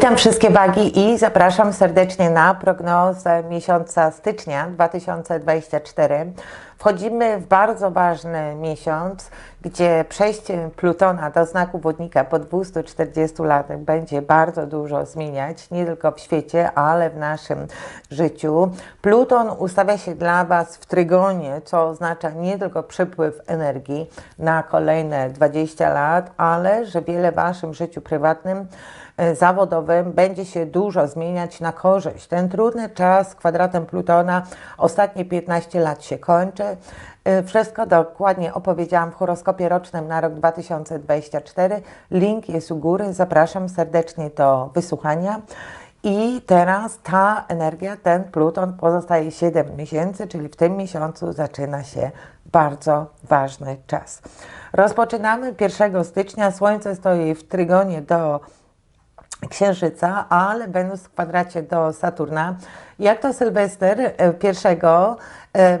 Witam wszystkie wagi i zapraszam serdecznie na prognozę miesiąca stycznia 2024. Wchodzimy w bardzo ważny miesiąc, gdzie przejście Plutona do znaku wodnika po 240 latach będzie bardzo dużo zmieniać, nie tylko w świecie, ale w naszym życiu. Pluton ustawia się dla Was w trygonie, co oznacza nie tylko przepływ energii na kolejne 20 lat, ale że wiele w Waszym życiu prywatnym zawodowym będzie się dużo zmieniać na korzyść. Ten trudny czas kwadratem Plutona ostatnie 15 lat się kończy. E, Wszystko dokładnie opowiedziałam w horoskopie rocznym na rok 2024. Link jest u góry. Zapraszam serdecznie do wysłuchania. I teraz ta energia, ten Pluton pozostaje 7 miesięcy, czyli w tym miesiącu zaczyna się bardzo ważny czas. Rozpoczynamy 1 stycznia. Słońce stoi w trygonie do Księżyca, ale Wenus w kwadracie do Saturna. Jak to Sylwester e, pierwszego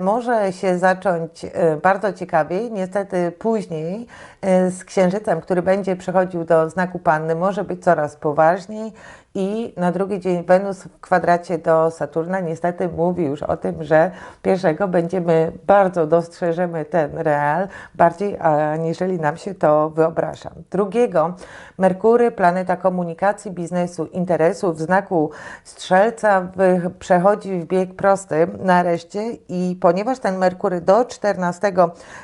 może się zacząć e, bardzo ciekawie, niestety później e, z Księżycem, który będzie przechodził do znaku Panny, może być coraz poważniej i na drugi dzień Wenus w kwadracie do Saturna niestety mówi już o tym, że pierwszego będziemy bardzo dostrzeżemy ten real, bardziej aniżeli nam się to wyobraża. Drugiego Merkury, planeta komunikacji, biznesu, interesów w znaku Strzelca wy- przechodzi w bieg prosty nareszcie i ponieważ ten Merkury do 14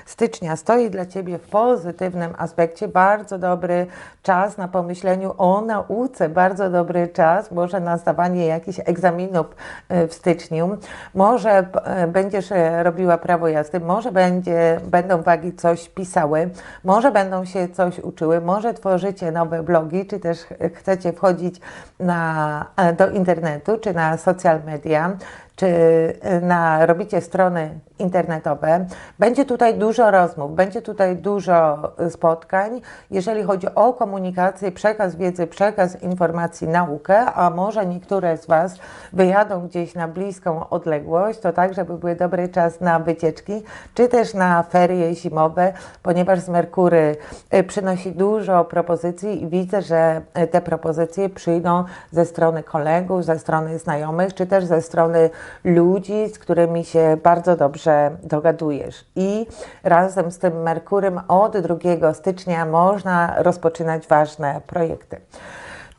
stycznia stoi dla Ciebie w pozytywnym aspekcie, bardzo dobry czas na pomyśleniu o nauce, bardzo dobry czas, może na zdawanie jakichś egzaminów e, w styczniu, może e, będziesz e, robiła prawo jazdy, może będzie, będą wagi coś pisały, może będą się coś uczyły, może tworzycie nowe blogi, czy też ch- chcecie wchodzić na, do internetu, czy na social media, czy e, na, robicie strony internetowe. Będzie tutaj dużo rozmów, będzie tutaj dużo e, spotkań, jeżeli chodzi o komunikację, przekaz wiedzy, przekaz informacji, naukę, a może niektóre z Was wyjadą gdzieś na bliską odległość, to tak, żeby był dobry czas na wycieczki, czy też na ferie zimowe, ponieważ z Merkury e, przynosi dużo propozycji i widzę, że te propozycje przyjdą ze strony kolegów, ze strony znajomych, czy też ze strony ludzi, z którymi się bardzo dobrze dogadujesz. I razem z tym Merkurem od 2 stycznia można rozpoczynać ważne projekty.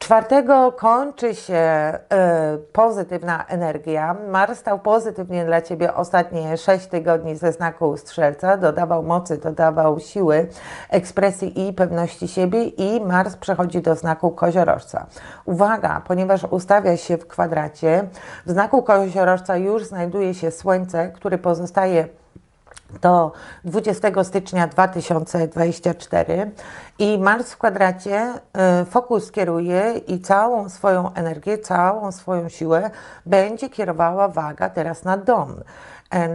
Czwartego kończy się e, pozytywna energia. Mars stał pozytywnie dla Ciebie ostatnie 6 tygodni ze znaku Strzelca, dodawał mocy, dodawał siły, ekspresji i pewności siebie i Mars przechodzi do znaku Koziorożca. Uwaga, ponieważ ustawia się w kwadracie, w znaku Koziorożca już znajduje się Słońce, który pozostaje do 20 stycznia 2024 i Mars w kwadracie y, fokus kieruje i całą swoją energię, całą swoją siłę będzie kierowała waga teraz na dom,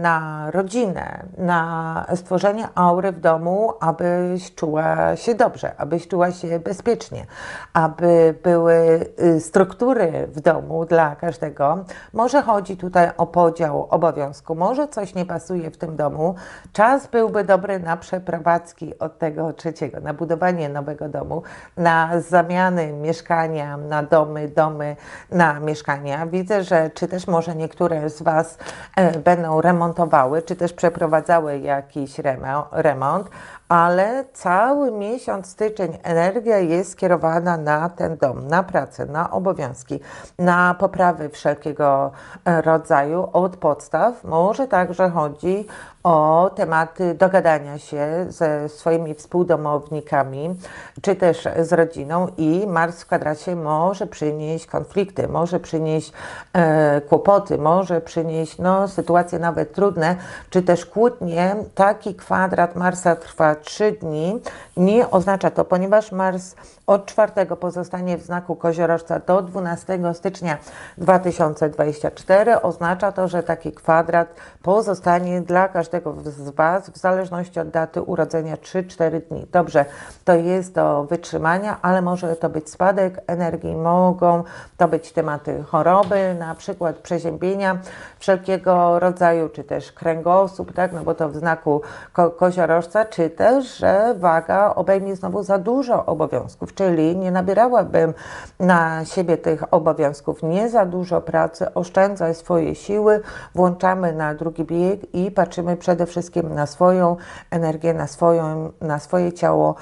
na rodzinę, na stworzenie aury w domu, abyś czuła się dobrze, abyś czuła się bezpiecznie, aby były y, struktury w domu dla każdego. Może chodzi tutaj o podział obowiązku, może coś nie pasuje w tym domu. Czas byłby dobry na przeprowadzki od tego trzeciego, na budowanie nowego domu, na zamiany mieszkania na domy, domy na mieszkania. Widzę, że czy też może niektóre z Was e, będą remontowały, czy też przeprowadzały jakiś remo- remont, ale cały miesiąc styczeń energia jest skierowana na ten dom, na pracę, na obowiązki, na poprawy wszelkiego e, rodzaju od podstaw. Może także chodzi o tematy dogadania się ze swoimi współdomownikami, czy też z rodziną i Mars w kwadracie może przynieść konflikty, może przynieść e, kłopoty, może przynieść no, sytuacje nawet trudne, czy też kłótnie. Taki kwadrat Marsa trwa 3 dni. Nie oznacza to, ponieważ Mars od 4 pozostanie w znaku koziorożca do 12 stycznia 2024, oznacza to, że taki kwadrat pozostanie dla każdego z Was w zależności od daty urodzenia 3-4 dni. Dobrze, to jest do wytrzymania, ale może to być spadek energii, mogą to być tematy choroby, na przykład przeziębienia wszelkiego rodzaju, czy też kręgosłup, tak, no bo to w znaku ko koziorożca, czy też też, że waga obejmie znowu za dużo obowiązków, czyli nie nabierałabym na siebie tych obowiązków, nie za dużo pracy, oszczędzaj swoje siły, włączamy na drugi bieg i patrzymy przede wszystkim na swoją energię, na, swoją, na swoje ciało,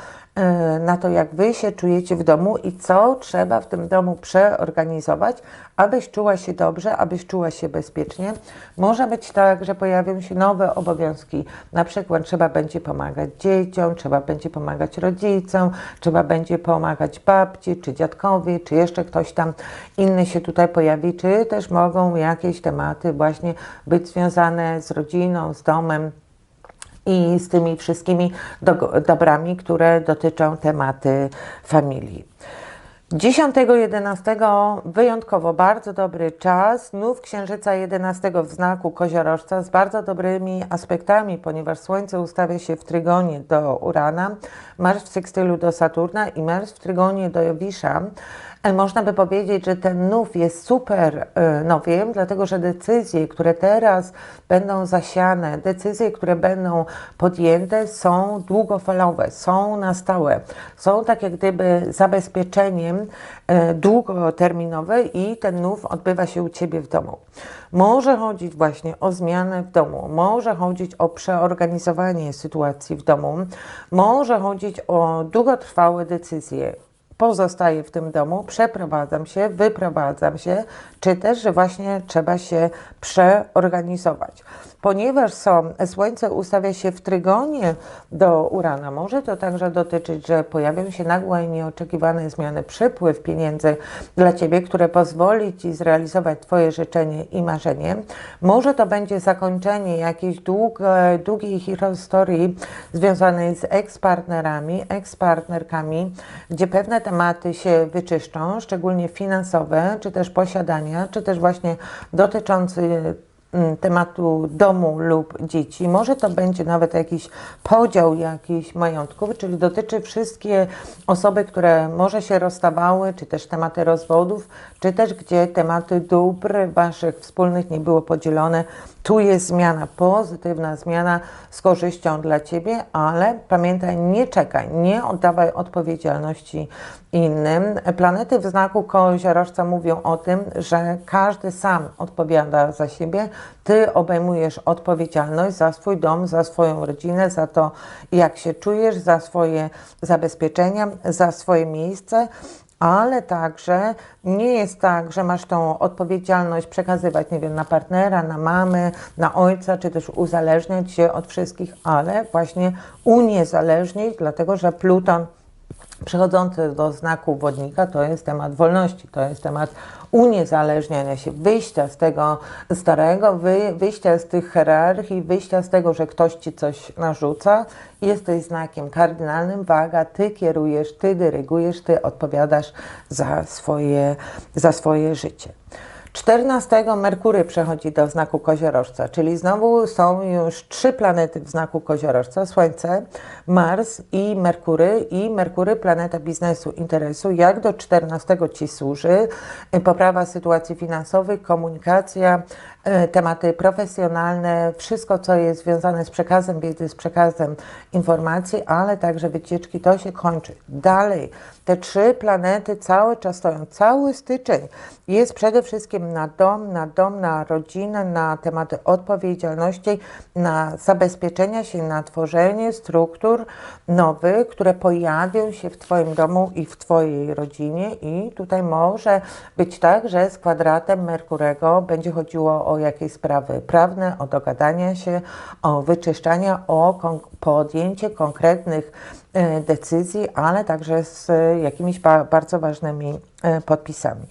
na to, jak Wy się czujecie w domu i co trzeba w tym domu przeorganizować, abyś czuła się dobrze, abyś czuła się bezpiecznie. Może być tak, że pojawią się nowe obowiązki, na przykład trzeba będzie pomagać dzieciom, trzeba będzie pomagać rodzicom, trzeba będzie pomagać babci, czy dziadkowi, czy jeszcze ktoś tam inny się tutaj pojawi, czy też mogą jakieś tematy właśnie być związane z rodziną, z domem, i z tymi wszystkimi do, dobrami, które dotyczą tematy familii. 10-11 wyjątkowo bardzo dobry czas, nów księżyca 11 w znaku koziorożca z bardzo dobrymi aspektami, ponieważ Słońce ustawia się w trygonie do Urana, Mars w sekstylu do Saturna i Mars w trygonie do Jowisza. Można by powiedzieć, że ten nów jest super e, nowiem, dlatego że decyzje, które teraz będą zasiane, decyzje, które będą podjęte, są długofalowe, są na stałe, są tak jak gdyby zabezpieczeniem e, długoterminowe i ten nów odbywa się u Ciebie w domu. Może chodzić właśnie o zmianę w domu, może chodzić o przeorganizowanie sytuacji w domu, może chodzić o długotrwałe decyzje, pozostaję w tym domu, przeprowadzam się, wyprowadzam się, czy też, że właśnie trzeba się przeorganizować. Ponieważ są, Słońce ustawia się w trygonie do Urana, może to także dotyczyć, że pojawią się nagłe i nieoczekiwane zmiany, przypływ pieniędzy dla Ciebie, które pozwoli Ci zrealizować Twoje życzenie i marzenie. Może to będzie zakończenie jakiejś długiej, historii związanej z ekspartnerami, ekspartnerkami, gdzie pewne tematy się wyczyszczą, szczególnie finansowe, czy też posiadania, czy też właśnie dotyczące tematu domu lub dzieci. Może to będzie nawet jakiś podział jakichś majątków, czyli dotyczy wszystkie osoby, które może się rozstawały, czy też tematy rozwodów, czy też gdzie tematy dóbr Waszych wspólnych nie było podzielone. Tu jest zmiana, pozytywna zmiana z korzyścią dla Ciebie, ale pamiętaj, nie czekaj, nie oddawaj odpowiedzialności innym. Planety w znaku koziorożca mówią o tym, że każdy sam odpowiada za siebie. Ty obejmujesz odpowiedzialność za swój dom, za swoją rodzinę, za to, jak się czujesz, za swoje zabezpieczenia, za swoje miejsce ale także nie jest tak, że masz tą odpowiedzialność przekazywać, nie wiem, na partnera, na mamy, na ojca, czy też uzależniać się od wszystkich, ale właśnie uniezależnić, dlatego że Pluton przechodzący do znaku wodnika to jest temat wolności, to jest temat uniezależniania się, wyjścia z tego starego, wyjścia z tych hierarchii, wyjścia z tego, że ktoś ci coś narzuca. Jesteś znakiem kardynalnym, waga, ty kierujesz, ty dyrygujesz, ty odpowiadasz za swoje, za swoje życie. 14 Merkury przechodzi do znaku koziorożca, czyli znowu są już trzy planety w znaku koziorożca: Słońce, Mars i Merkury. I Merkury, planeta biznesu, interesu. Jak do 14 ci służy? Poprawa sytuacji finansowej, komunikacja, tematy profesjonalne, wszystko, co jest związane z przekazem wiedzy, z przekazem informacji, ale także wycieczki, to się kończy. Dalej, te trzy planety cały czas stoją, cały styczeń jest przede wszystkim na dom, na dom, na rodzinę, na tematy odpowiedzialności, na zabezpieczenia się, na tworzenie struktur nowych, które pojawią się w Twoim domu i w Twojej rodzinie i tutaj może być tak, że z kwadratem Merkurego będzie chodziło o o jakieś sprawy prawne, o dogadanie się, o wyczyszczanie, o kon podjęcie konkretnych e, decyzji, ale także z jakimiś ba bardzo ważnymi e, podpisami.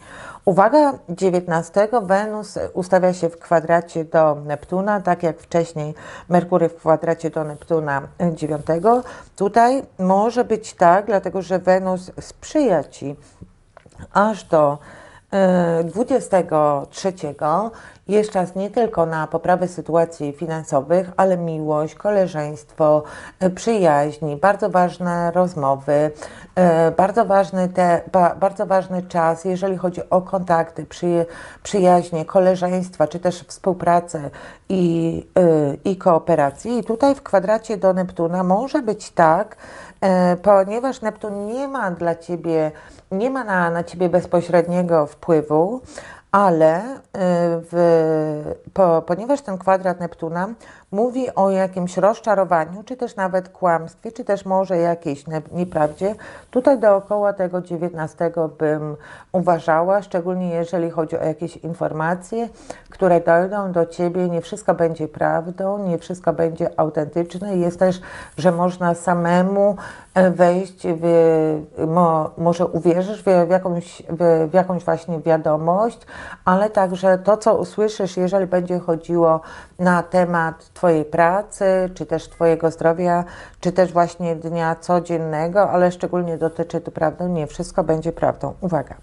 Uwaga, 19 Wenus ustawia się w kwadracie do Neptuna, tak jak wcześniej Merkury w kwadracie do Neptuna 9. Tutaj może być tak, dlatego że Wenus sprzyja Ci aż do E, 23 jest czas nie tylko na poprawę sytuacji finansowych, ale miłość, koleżeństwo, e, przyjaźni, bardzo ważne rozmowy, e, bardzo ważny, te, ba, bardzo ważny czas, jeżeli chodzi o kontakty, przy, przyjaźnie, koleżeństwa, czy też współpracę i, e, i kooperację. I tutaj w kwadracie do Neptuna może być tak, ponieważ Neptun nie ma dla Ciebie, nie ma na, na Ciebie bezpośredniego wpływu, ale y, w, po, ponieważ ten kwadrat Neptuna mówi o jakimś rozczarowaniu, czy też nawet kłamstwie, czy też może jakiejś nieprawdzie, tutaj dookoła tego 19 bym uważała, szczególnie jeżeli chodzi o jakieś informacje, które dojdą do Ciebie, nie wszystko będzie prawdą, nie wszystko będzie autentyczne. Jest też, że można samemu e, wejść w, mo, może uwierzysz w, w, jakąś, w, w jakąś właśnie wiadomość, ale także to, co usłyszysz, jeżeli będzie chodziło na temat Twojej pracy, czy też Twojego zdrowia, czy też właśnie dnia codziennego, ale szczególnie dotyczy to prawdy, nie wszystko będzie prawdą. Uwaga.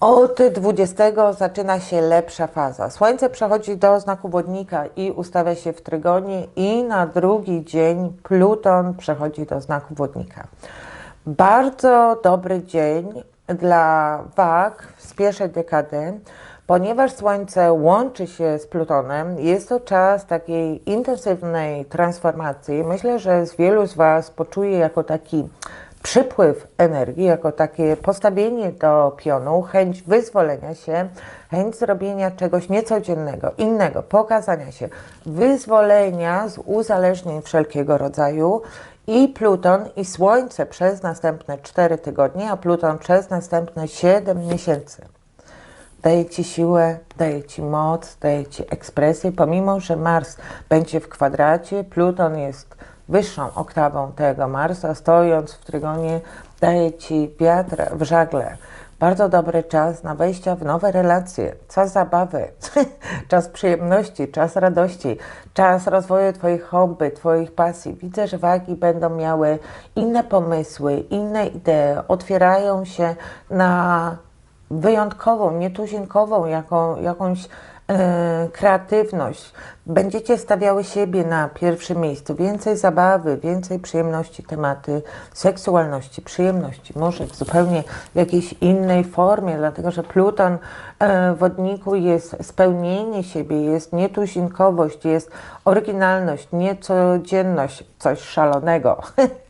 Od 20 zaczyna się lepsza faza. Słońce przechodzi do znaku wodnika i ustawia się w trygonie i na drugi dzień Pluton przechodzi do znaku wodnika. Bardzo dobry dzień dla wag z pierwszej dekady, ponieważ Słońce łączy się z Plutonem. Jest to czas takiej intensywnej transformacji. Myślę, że z wielu z Was poczuje jako taki przypływ energii, jako takie postawienie do pionu, chęć wyzwolenia się, chęć zrobienia czegoś niecodziennego, innego, pokazania się, wyzwolenia z uzależnień wszelkiego rodzaju. I Pluton i Słońce przez następne 4 tygodnie, a Pluton przez następne 7 miesięcy daje Ci siłę, daje Ci moc, daje Ci ekspresję, pomimo, że Mars będzie w kwadracie, Pluton jest wyższą oktawą tego Marsa, stojąc w trygonie, daje Ci wiatr w żagle. Bardzo dobry czas na wejścia w nowe relacje, czas zabawy, czas przyjemności, czas radości, czas rozwoju Twoich hobby, Twoich pasji. Widzę, że wagi będą miały inne pomysły, inne idee, otwierają się na wyjątkową, nietuzinkową jaką, jakąś e, kreatywność. Będziecie stawiały siebie na pierwszym miejscu. Więcej zabawy, więcej przyjemności, tematy seksualności, przyjemności. Może w zupełnie jakiejś innej formie, dlatego że Pluton e, wodniku jest spełnienie siebie, jest nietuzinkowość, jest oryginalność, niecodzienność, coś szalonego.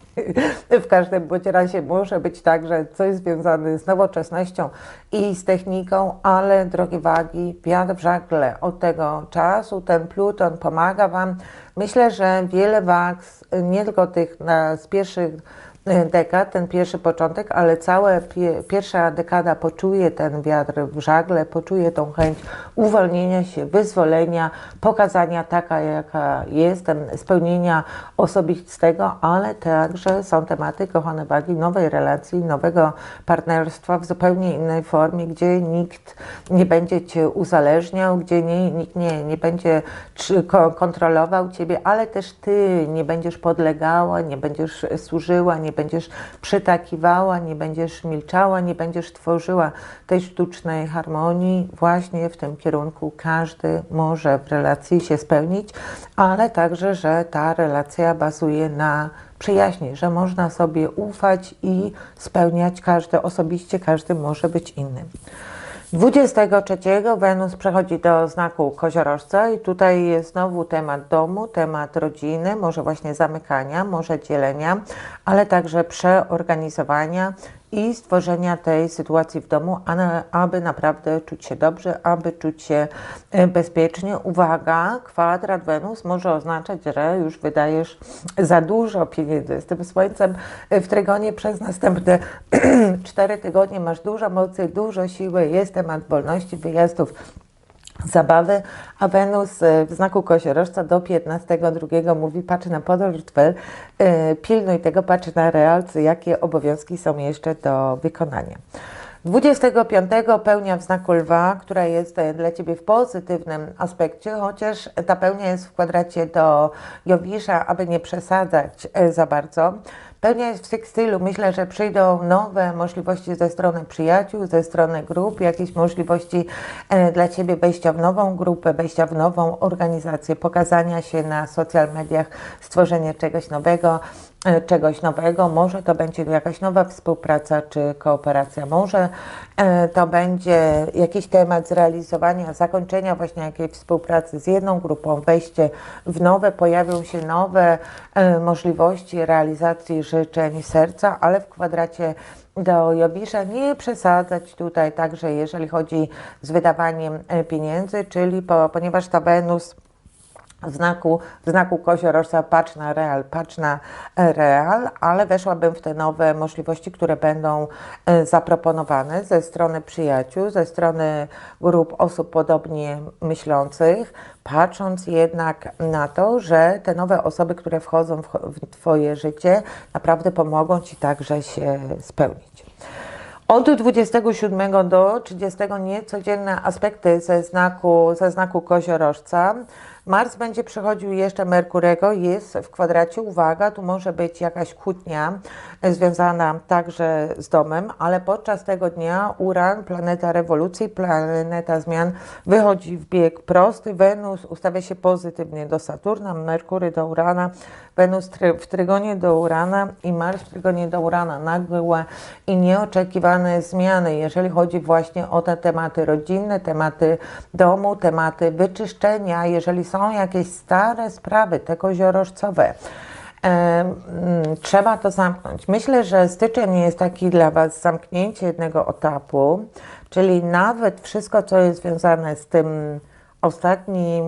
W każdym bądź razie może być tak, że coś związane z nowoczesnością i z techniką, ale drogie wagi, wiatr w żagle od tego czasu, ten Pluton pomaga Wam. Myślę, że wiele wag, nie tylko tych na, z pierwszych dekad, ten pierwszy początek, ale cała pie, pierwsza dekada poczuje ten wiatr w żagle, poczuje tą chęć uwolnienia się, wyzwolenia, pokazania taka, jaka jestem, spełnienia osobistego, ale także są tematy, kochane wagi, nowej relacji, nowego partnerstwa w zupełnie innej formie, gdzie nikt nie będzie Cię uzależniał, gdzie nie, nikt nie, nie będzie kontrolował Ciebie, ale też Ty nie będziesz podlegała, nie będziesz służyła, nie będziesz przytakiwała, nie będziesz milczała, nie będziesz tworzyła tej sztucznej harmonii. Właśnie w tym kierunku każdy może w relacji się spełnić, ale także, że ta relacja bazuje na przyjaźni, że można sobie ufać i spełniać każdy osobiście, każdy może być innym. 23 Wenus przechodzi do znaku koziorożca i tutaj jest znowu temat domu, temat rodziny, może właśnie zamykania, może dzielenia, ale także przeorganizowania i stworzenia tej sytuacji w domu, aby naprawdę czuć się dobrze, aby czuć się e, bezpiecznie. Uwaga, kwadrat Wenus może oznaczać, że już wydajesz za dużo pieniędzy. Z tym słońcem w trygonie przez następne 4 tygodnie masz dużo mocy, dużo siły, jest temat wolności, wyjazdów zabawy, a Wenus e, w znaku koziorożca do 15.2 mówi patrz na portfel, e, pilnuj tego, patrz na realce, jakie obowiązki są jeszcze do wykonania. 25 pełnia w znaku lwa, która jest dla Ciebie w pozytywnym aspekcie, chociaż ta pełnia jest w kwadracie do Jowisza, aby nie przesadzać e, za bardzo. Pełnia jest w sekstylu. Myślę, że przyjdą nowe możliwości ze strony przyjaciół, ze strony grup, jakieś możliwości e, dla Ciebie wejścia w nową grupę, wejścia w nową organizację, pokazania się na social mediach, stworzenie czegoś nowego, czegoś nowego. Może to będzie jakaś nowa współpraca czy kooperacja, może e, to będzie jakiś temat zrealizowania, zakończenia właśnie jakiejś współpracy z jedną grupą, wejście w nowe, pojawią się nowe e, możliwości realizacji życzeń serca, ale w kwadracie do Jowisza nie przesadzać tutaj także, jeżeli chodzi z wydawaniem e, pieniędzy, czyli po, ponieważ ta Wenus w znaku, w znaku koziorożca patrz na real, patrz na e, real, ale weszłabym w te nowe możliwości, które będą e, zaproponowane ze strony przyjaciół, ze strony grup osób podobnie myślących, patrząc jednak na to, że te nowe osoby, które wchodzą w, w Twoje życie, naprawdę pomogą Ci także się spełnić. Od 27 do 30 niecodzienne aspekty ze znaku, ze znaku koziorożca. Mars będzie przechodził jeszcze Merkurego, jest w kwadracie. Uwaga, tu może być jakaś kłótnia e, związana także z domem, ale podczas tego dnia Uran, planeta rewolucji, planeta zmian, wychodzi w bieg prosty. Wenus ustawia się pozytywnie do Saturna, Merkury do Urana, Wenus w trygonie do Urana i Mars w trygonie do Urana. Nagłe i nieoczekiwane zmiany, jeżeli chodzi właśnie o te tematy rodzinne, tematy domu, tematy wyczyszczenia, jeżeli są jakieś stare sprawy, te koziorożcowe. Em, mm, trzeba to zamknąć. Myślę, że styczeń jest taki dla Was zamknięcie jednego etapu, czyli nawet wszystko, co jest związane z tym ostatnim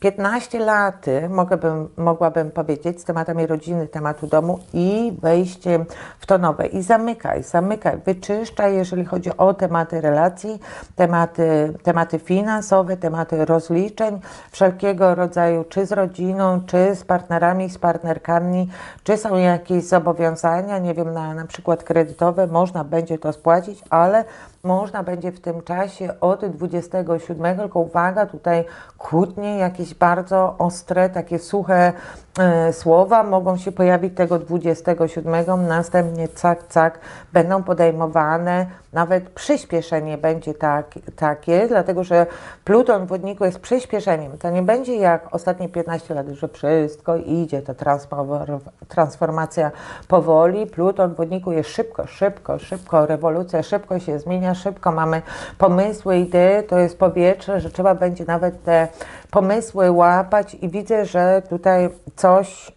15 lat, mogłabym, mogłabym powiedzieć, z tematami rodziny, tematu domu i wejściem w to nowe. I zamykaj, zamykaj, wyczyszczaj, jeżeli chodzi o tematy relacji, tematy, tematy finansowe, tematy rozliczeń wszelkiego rodzaju, czy z rodziną, czy z partnerami, z partnerkami, czy są jakieś zobowiązania, nie wiem, na, na przykład kredytowe, można będzie to spłacić, ale można będzie w tym czasie od 27, tylko uwaga, tutaj kłótnie, jakieś bardzo ostre, takie suche e, słowa mogą się pojawić tego 27, następnie cak, cak będą podejmowane, nawet przyspieszenie będzie tak, takie, dlatego że Pluton w wodniku jest przyspieszeniem. To nie będzie jak ostatnie 15 lat, że wszystko idzie, ta transfor- transformacja powoli. Pluton w wodniku jest szybko, szybko, szybko, rewolucja szybko się zmienia, szybko mamy pomysły, idee, to jest powietrze, że trzeba będzie nawet te pomysły łapać i widzę, że tutaj coś y,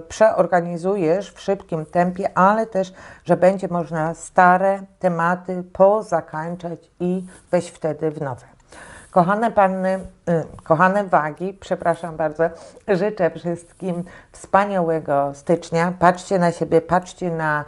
przeorganizujesz w szybkim tempie, ale też, że będzie można stare tematy pozakańczać i wejść wtedy w nowe. Kochane panny, y, kochane wagi, przepraszam bardzo, życzę wszystkim wspaniałego stycznia. Patrzcie na siebie, patrzcie na,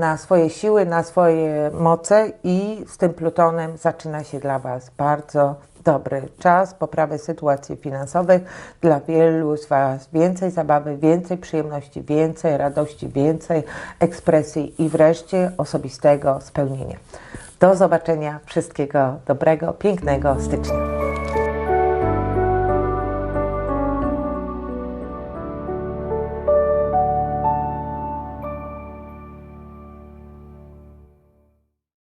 na swoje siły, na swoje moce i z tym Plutonem zaczyna się dla Was bardzo dobry czas poprawy sytuacji finansowych. Dla wielu z Was więcej zabawy, więcej przyjemności, więcej radości, więcej ekspresji i wreszcie osobistego spełnienia. Do zobaczenia. Wszystkiego dobrego, pięknego stycznia.